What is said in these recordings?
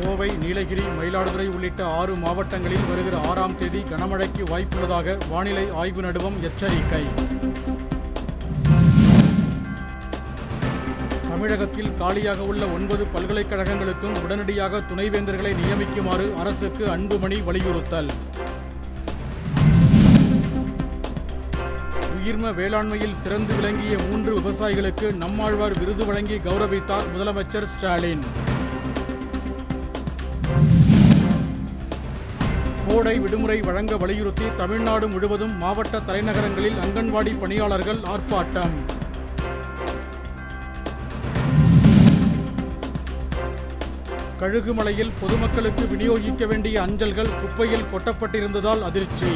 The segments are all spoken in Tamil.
கோவை நீலகிரி மயிலாடுதுறை உள்ளிட்ட ஆறு மாவட்டங்களில் வருகிற ஆறாம் தேதி கனமழைக்கு வாய்ப்புள்ளதாக வானிலை ஆய்வு நடுவம் எச்சரிக்கை. தமிழகத்தில் காலியாக உள்ள ஒன்பது பல்கலைக்கழகங்களுக்கும் உடனடியாக துணைவேந்தர்களை நியமிக்குமாறு அரசுக்கு அன்புமணி வலியுறுத்தல். உயிர்ம வேளாண்மையில் சிறந்து விளங்கிய மூன்று விவசாயிகளுக்கு நம்மாழ்வார் விருது வழங்கி கௌரவித்தார் முதலமைச்சர் ஸ்டாலின். கோடை விடுமுறை வழங்க வலியுறுத்தி தமிழ்நாடு முழுவதும் மாவட்ட தலைநகரங்களில் அங்கன்வாடி பணியாளர்கள் ஆர்ப்பாட்டம். கழுகுமலையில் பொதுமக்களுக்கு விநியோகிக்க வேண்டிய அஞ்சல்கள் குப்பையில் கொட்டப்பட்டிருந்ததால் அதிர்ச்சி.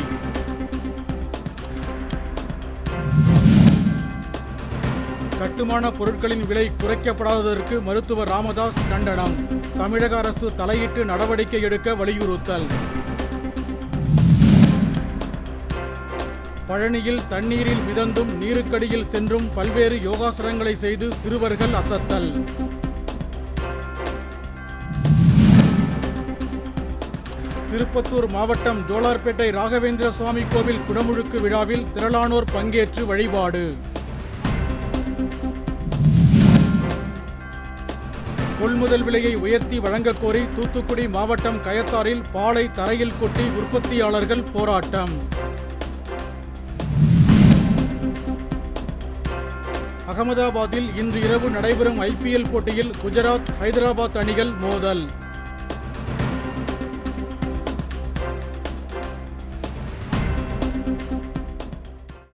கட்டுமான பொருட்களின் விலை குறைக்கப்படாததற்கு மருத்துவர் ராமதாஸ் கண்டனம். தமிழக அரசு தலையிட்டு நடவடிக்கை எடுக்க வலியுறுத்தல். பழனியில் தண்ணீரில் மிதந்தும் நீருக்கடியில் சென்றும் பல்வேறு யோகாசனங்களை செய்து சிறுவர்கள் அசத்தல். திருப்பத்தூர் மாவட்டம் ஜோலார்பேட்டை ராகவேந்திர சுவாமி கோவில் குடமுழுக்கு விழாவில் திரளானோர் பங்கேற்று வழிபாடு. கொள்முதல் விலையை உயர்த்தி வழங்கக் கோரி தூத்துக்குடி மாவட்டம் கயத்தாரில் பாலை தரையில் கொட்டி உற்பத்தியாளர்கள் போராட்டம். அகமதாபாத்தில் இன்று இரவு நடைபெறும் ஐபிஎல் போட்டியில் குஜராத் ஹைதராபாத் அணிகள் மோதல்.